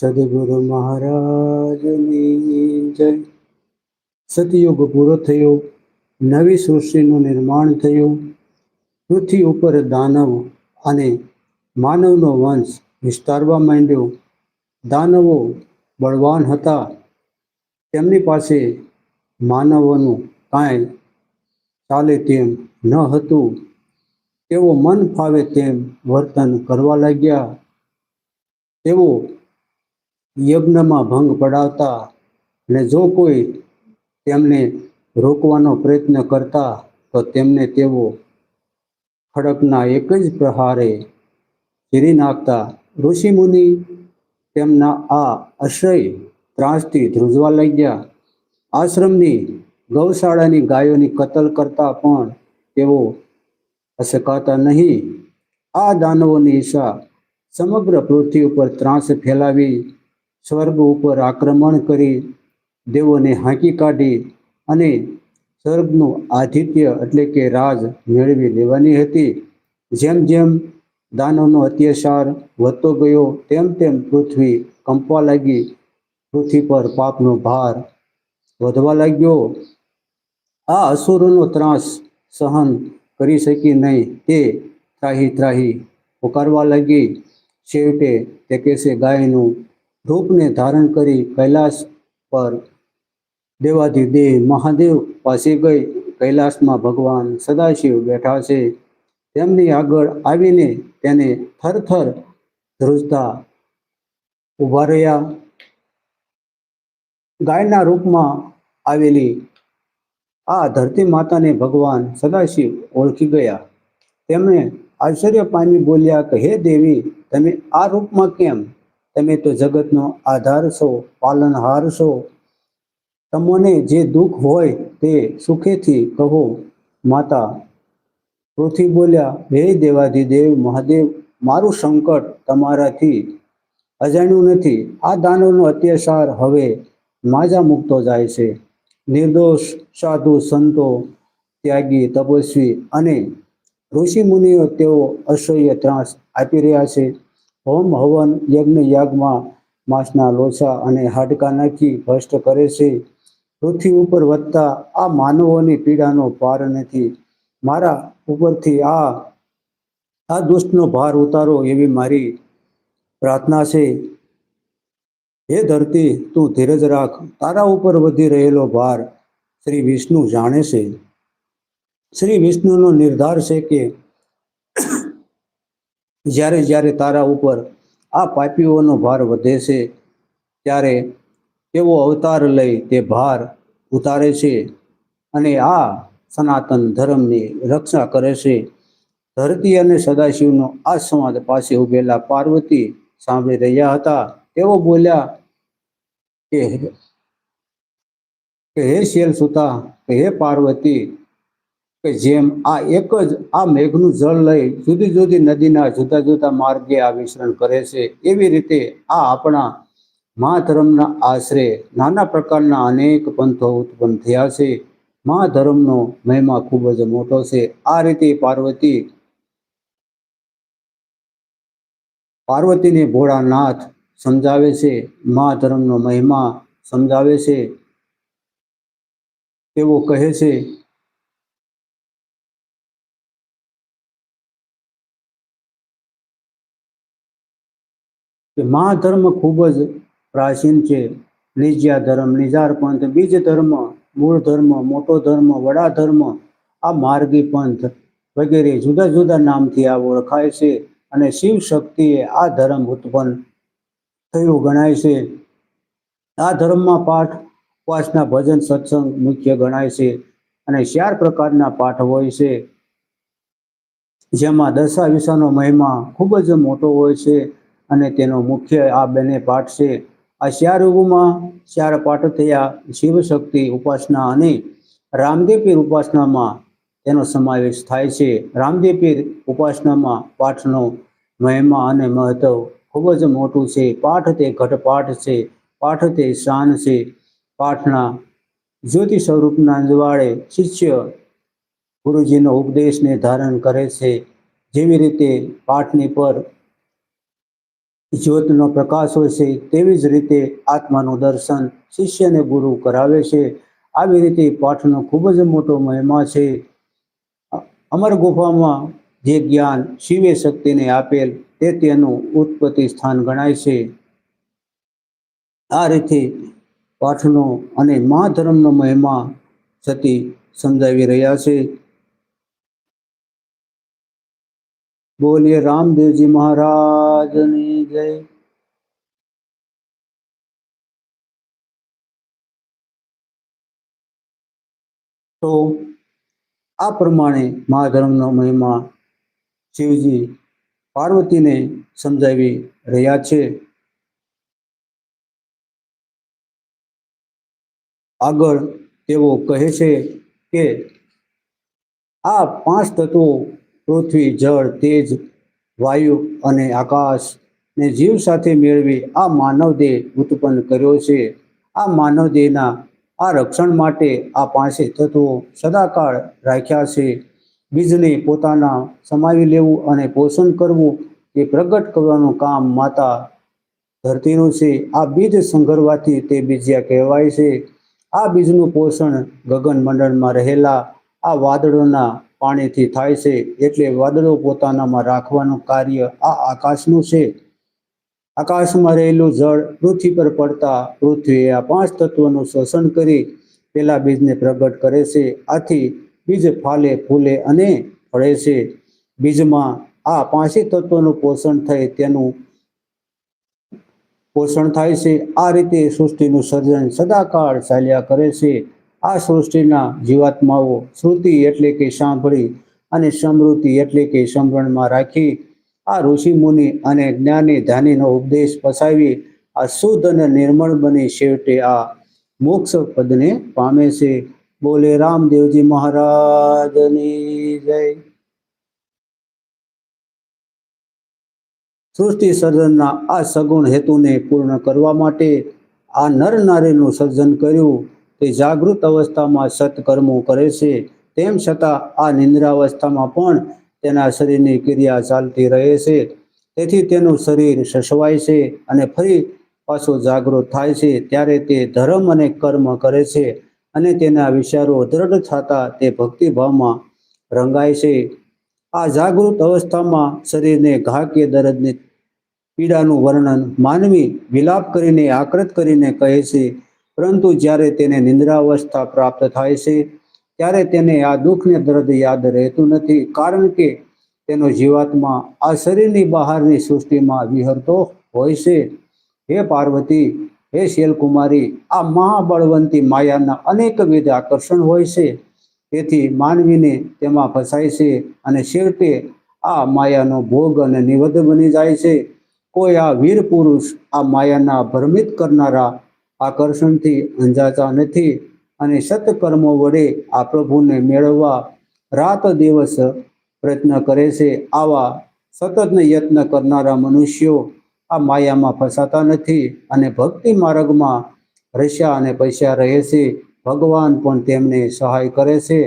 સદગુરુ મહારાજની જય. સતયુગ પૂરો થયો, નવી સૃષ્ટિનું નિર્માણ થયું. પૃથ્વી ઉપર દાનવ અને માનવનો વંશ વિસ્તારવા માંડ્યો. દાનવો બળવાન હતા. તેમની પાસે માનવોનું કાંઈ ચાલે તેમ ન હતું. તેઓ મન ફાવે તેમ વર્તન કરવા લાગ્યા. તેઓ યજ્ઞમાં ભંગ પડાવતા અને જો કોઈ તેમને રોકવાનો પ્રયત્ન કરતા, તો તેમને તેઓ ખડકના એક જ પ્રહારે ચીરી નાખતા. ઋષિમુનિ તેમના આ આશ્રય ત્રાસથી ધ્રુજવા લાગ્યા. આશ્રમની ગૌશાળાની ગાયોની કતલ કરતા પણ તેઓ અશકાતા નહીં. આ દાનવોની ઈચ્છા સમગ્ર પૃથ્વી ઉપર ત્રાસ ફેલાવી સ્વર્ગ ઉપર આક્રમણ કરી દેવોને હાંકી કાઢી અને સ્વર્ગનું આધિત્ય એટલે કે રાજ મેળવી લેવાની હતી. જેમ જેમ દાનવનો અત્યાચાર વધતો ગયો, તેમ તેમ પૃથ્વી કંપવા લાગી. પૃથ્વી પર પાપનો ભાર વધવા લાગ્યો. આ અસુરોનો ત્રાસ સહન કરી શકી નહીં, તે ત્રાહી ત્રાહી પોકારવા લાગી. છેવટે તે કેસે ગાયનું રૂપને ધારણ કરી કૈલાસ પર દેવાધિદેવ મહાદેવ પાસે ગઈ. કૈલાસમાં ભગવાન સદાશિવ બેઠા છે. તેમની આગળ આવીને તેને થરથર ધ્રુજતા ઊભા રહ્યા. ગાયના રૂપમાં આવેલી આ ધરતી માતાને ભગવાન સદાશિવ ઓળખી ગયા. તેમણે આશ્ચર્ય પામી બોલ્યા કે, હે દેવી, તમે આ રૂપમાં કેમ તમે તો જગતનો આધાર છો, પાલનહાર છો. તમને જે દુઃખ હોય તે સુખેથી કહો. માતા, પૃથ્વી બોલ્યા, હે દેવાધિદેવ મહાદેવ, મારું સંકટ તમારાથી અજાણ્યું નથી. આ દાનવનો અત્યાચાર હવે માજા મૂકતો જાય છે. નિર્દોષ, સાધુ, સંતો, ત્યાગી, તપસ્વી અને ઋષિ મુનિઓ તેઓ અસહ્ય ત્રાસ આપી રહ્યા છે. હોમ હવન યજ્ઞ યાગમાં માંસના લોચા અને હાડકા નાખી ભ્રષ્ટ કરે છે. પૃથ્વી ઉપર વધતા આ માનવોની પીડાનો પાર નથી. મારા ઉપરથી આ આ દુષ્ટનો ભાર ઉતારો એવી મારી પ્રાર્થના છે. હે ધરતી, તું ધીરજ રાખ. તારા ઉપર વધી રહેલો ભાર શ્રી વિષ્ણુ જાણે છે. શ્રી વિષ્ણુનો નિર્ધાર છે કે જ્યારે જ્યારે તારા ઉપર આ પાપીઓનો ભાર વધે છે, ત્યારે તેઓ અવતાર લઈ તે ભાર ઉતારે છે અને આ સનાતન ધર્મની રક્ષા કરે છે. ધરતી અને સદાશિવનો આ સંવાદ પાસે ઉભેલા પાર્વતી સાંભળી રહ્યા હતા. તેઓ બોલ્યા, કે હે શેલ સુતા હે પાર્વતી કે જેમ આ એક જ આ મેઘનું જળ લઈ જુદી જુદી નદીના જુદા જુદા માર્ગે આ વિસરણ કરે છે, એવી રીતે આ આપણા મા ધર્મના આશરે નાના પ્રકારના અનેક પંથો ઉત્પન્ન થયા છે. મા ધર્મનો મહિમા ખૂબ જ મોટો છે. આ રીતે પાર્વતી પાર્વતીને ભોળાનાથ સમજાવે છે મા ધર્મનો મહિમા સમજાવે છે. તેઓ કહે છે કે મા ધર્મ ખૂબ જ પ્રાચીન છે. નિજ્યા ધર્મ નિજાર પંથ બીજ ધર્મ, મૂળ ધર્મ, મોટો ધર્મ, વડા ધર્મ, આ માર્ગી પંથ વગેરે જુદા જુદા નામથી આ ઓળખાય છે અને શિવ શક્તિએ આ ધર્મ ઉત્પન્ન થયું ગણાય છે. આ ધર્મમાં પાઠ, ઉપવાસના ભજન, સત્સંગ મુખ્ય ગણાય છે અને ચાર પ્રકારના પાઠ હોય છે. જેમાં દશા વિશાનો મહિમા ખૂબ જ મોટો હોય છે. અને તેનો મુખ્ય આ બંને પાઠ છે. આ ચાર યુગોમાં ચાર પાઠ થયા. શિવ શક્તિ ઉપાસના અને રામદેવ પીર ઉપાસનામાં તેનો સમાવેશ થાય છે. રામદેપીર ઉપાસનામાં પાઠનો મહિમા અને મહત્વ ખૂબ જ મોટું છે. પાઠ તે ઘટપાઠ છે. પાઠ તે શાન છે. પાઠના જ્યોતિ સ્વરૂપના અંજવાળે શિષ્ય ગુરુજીનો ઉપદેશને ધારણ કરે છે. જેવી રીતે પાઠની પર જ્યોતનો પ્રકાશ હોય છે, તેવી જ રીતે આત્માનું દર્શન શિષ્યને ગુરુ કરાવે છે. આવી રીતે પાઠનો ખૂબ જ મોટો મહિમા છે. અમર ગુફામાં જે જ્ઞાન શિવે શક્તિને આપેલ, તે તેનું ઉત્પત્તિ સ્થાન ગણાય છે. આ રીતે પાઠનો અને મહાધર્મનો મહિમા સતી સમજાવી રહ્યા છે. બોલીએ રામદેવજી મહારાજની જય તો આ પ્રમાણે મહાધર્મનો મહિમા શિવજી પાર્વતીને સમજાવી રહ્યા છે. આગળ તેઓ કહે છે કે, આ પાંચ તત્વો પૃથ્વી, જળ, તેજ, વાયુ અને આકાશ ને જીવ સાથે મેળવી આ માનવ દેહ ઉત્પન્ન કર્યો છે. આ માનવ દેહના આ રક્ષણ માટે આ પાંચે તત્વો સદાકાળ રાખ્યા છે. બીજને પોતાના સમાવી લેવું અને પોષણ કરવું એ પ્રગટ કરવાનું કામ માતા ધરતીનું છે. આ બીજ સંઘરવાથી તે બીજિયા કહેવાય છે. આ બીજનું પોષણ ગગન મંડળમાં રહેલા આ વાદળોના પાણીથી થાય છે. એટલે વાદળો પોતાનામાં રાખવાનું કાર્ય આ આકાશનું છે. આકાશમાં રહેલું જળ પૃથ્વી પર પડતા પૃથ્વીએ આ પાંચ તત્વોનું શોષણ કરી પેલા બીજને પ્રગટ કરે છે. આથી બીજ ફાલે, ફૂલે અને ફળે છે. બીજમાં આ પાંચે તત્વોનું પોષણ થઈ તેનું પોષણ થાય છે. આ રીતે સૃષ્ટિનું સર્જન સદાકાળ ચાલ્યા કરે છે. આ સૃષ્ટિના જીવાત્માઓ શ્રુતિ એટલે કે સાંભળી અને સમૃદ્ધિ એટલે કે સમરણમાં રાખી આ ઋષિ મુનિ અને જ્ઞાની ધ્યાનીનો ઉપદેશ પસાવી આ શુદ્ધ અને નિર્મળ બની છેવટે આ મોક્ષ પદને પામે છે. બોલે રામદેવજી મહારાજની જય. સૃષ્ટિ સર્જનના આ સગુણ હેતુને પૂર્ણ કરવા માટે આ નર નારીનું સર્જન કર્યું. તે જાગૃત અવસ્થામાં સત્કર્મો કરે છે. તેમ છતાં આ નિંદ્રાવસ્થામાં પણ તેના શરીરની ક્રિયા ચાલતી રહે છે. તેથી તેનું શરીર સસવાય છે અને ફરી પાછું જાગૃત થાય છે. ત્યારે તે ધર્મ અને કર્મ કરે છે અને તેના વિચારો દ્રઢ થતા તે ભક્તિભાવમાં રંગાય છે. આ જાગૃત અવસ્થામાં શરીરને ઘા કે દર્દની પીડાનું વર્ણન માનવી વિલાપ કરીને આકૃત કરીને કહે છે, પરંતુ જ્યારે તેને નિંદ્રાવસ્થા પ્રાપ્ત થાય છે ત્યારે તેને આ દુઃખને દર્દ યાદ રહેતું નથી. કારણ કે તેનો જીવાત્મા આ શરીરની બહારની સૃષ્ટિમાં વિહરતો હોય છે. હે પાર્વતી, હે શૈલકુમારી, આ મહાબળવંતી માયાના અનેકવિધ આકર્ષણ હોય છે. તેથી માનવીને તેમાં ફસાય છે અને છેવટે આ માયાનો ભોગ અને નિવધ બની જાય છે. કોઈ આ વીર પુરુષ આ માયાના ભ્રમિત કરનારા આકર્ષણથી અંજાતા નથી. અને સત્કર્મો વડે આ પ્રભુને મેળવવા રાત દિવસ પ્રયત્ન કરે છે. આવા સતત યત્ન કરનારા મનુષ્યો આ માયામાં ફસાતા નથી અને ભક્તિ માર્ગમાં રસ્યા અને પૈસા રહે છે. ભગવાન પણ તેમને સહાય કરે છે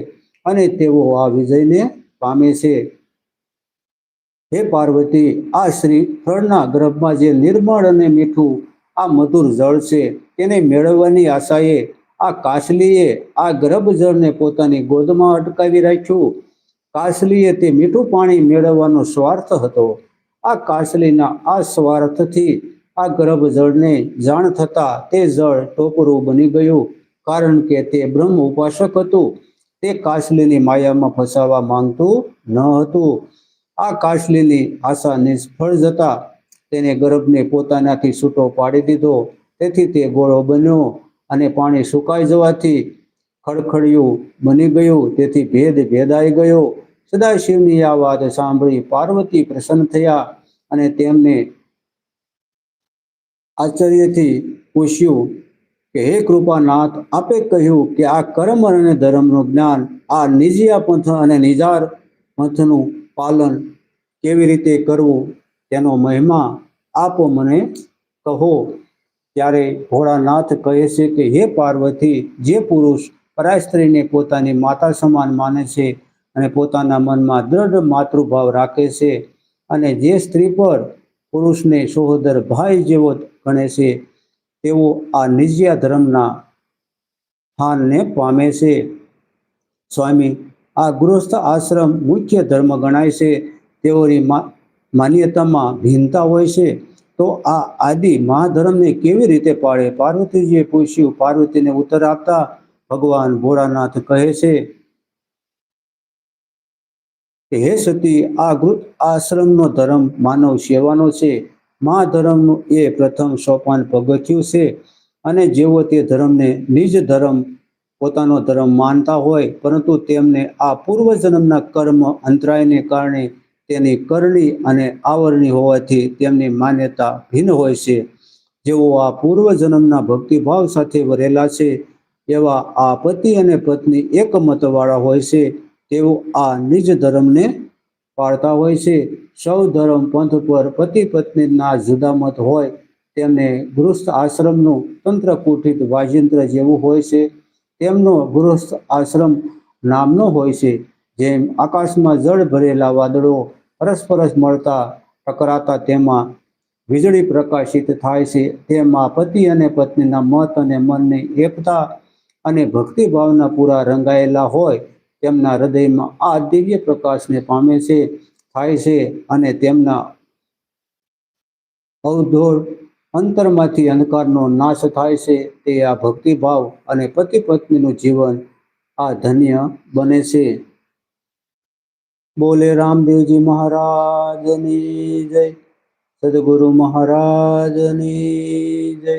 અને તેઓ આ વિજયને પામે છે. હે પાર્વતી, આ શ્રી ફળના ગર્ભમાં જે નિર્મળ અને મીઠું આ મધુર જળ છે, તેને મેળવવાની આશાએ આ કાસલીએ આ ગર્ભ જળને પોતાની ગોદમાં અટકાવી રાખ્યું. કાસલીએ તે મીઠું પાણી મેળવવાનો સ્વાર્થ હતો. આ કાસલીના આ સ્વાર્થથી આ ગર્ભ જળને જાણ થતાં તે જળ ટોપરું બની ગયું, કારણ કે તે બ્રહ્મ ઉપાસક હતું. તે કાસલીની માયામાં ફસાવા માંગતું ન હતું. આ કાસલીની આશા નિષ્ફળ જતા તેને ગર્ભને પોતાનાથી છૂટો પાડી દીધો. તેથી તે ગોળો બન્યો. અને પાણી સુકાઈ જવાથી ખડખડિયું બની ગયું, તેથી ભેદ ભેદાઈ ગયો. સદાશિવની આ વાત સાંભળી પાર્વતી પ્રસન્ન થયા અને તેમને આશ્ચર્યથી પૂછ્યું કે, હે કૃપાનાથ, આપે કહ્યું કે આ કર્મ અને ધર્મનું જ્ઞાન, આ નિજિયા પંથ અને નિજાર પંથનું પાલન કેવી રીતે કરવું? તેનો મહિમા આપો મને કહો. ત્યારે ભોળાનાથ કહે છે કે, હે પાર્વતી, જે પુરુષ પરાય સ્ત્રીને પોતાની માતા સમાન માને છે અને પોતાના મનમાં દ્રઢ માતૃભાવ રાખે છે અને જે સ્ત્રી પર પુરુષને સહોદર ભાઈ જેવો ગણે છે, તેઓ આ નિજ્યા ધર્મના સ્થાનને પામે છે. સ્વામી, આ ગૃહસ્થ આશ્રમ મુખ્ય ધર્મ ગણાય છે. તેઓની માન્યતામાં ભિન્નતા હોય છે. તો આ આદિ મહાધર્મને કેવી રીતે પાળે? પાર્વતીજીએ પૂછ્યું. પાર્વતીને ઉત્તર આપતા ભગવાન ભોળાનાથ કહે છે હે સતી, આ ગૃત આશ્રમનો ધર્મ માનવ સેવાનો છે. મહાધર્મનું એ પ્રથમ સોપાન પગથિયું છે અને જેઓ તે ધર્મને નિજ ધર્મ, પોતાનો ધર્મ માનતા હોય, પરંતુ તેમને આ પૂર્વજન્મના કર્મ અંતરાયને કારણે તેની કરણી અને આવરણી હોવાથી તેમની માન્યતા ભિન્ન હોય છે. જેઓ આ પૂર્વજન્મના ભક્તિભાવ સાથે ભરેલા છે, એવા આ પતિ અને પત્ની એકમતવાળા હોય છે, તેઓ આ નિજ ધર્મને પાળતા હોય છે. સૌ ધર્મ પંથ પર પતિ પત્નીના જુદા મત હોય, તેમને ગૃહસ્થ આશ્રમનું તંત્ર કુઠિત વાજિંત્ર જેવું હોય છે. તેમનો ગૃહસ્થ આશ્રમ નામનો હોય છે, જેમ આકાશમાં જળ ભરેલા વાદળો પરસ્પરસ મળતા ટકરાતા તેમાં વીજળી પ્રકાશિત થાય છે. તેમાં પતિ અને પત્નીના મત અને મનની એકતા અને ભક્તિભાવના પૂરા રંગાયેલા હોય, તેમના હૃદયમાં આ દિવ્ય પ્રકાશને પામે છે, થાય છે અને તેમના અવધોળ અંતરમાંથી અંધકારનો નાશ થાય છે. તે આ ભક્તિભાવ અને પતિ પત્નીનું જીવન આ ધન્ય બને છે. બોલે રામદેવજી મહારાજની જય. સદગુરુ મહારાજની જય.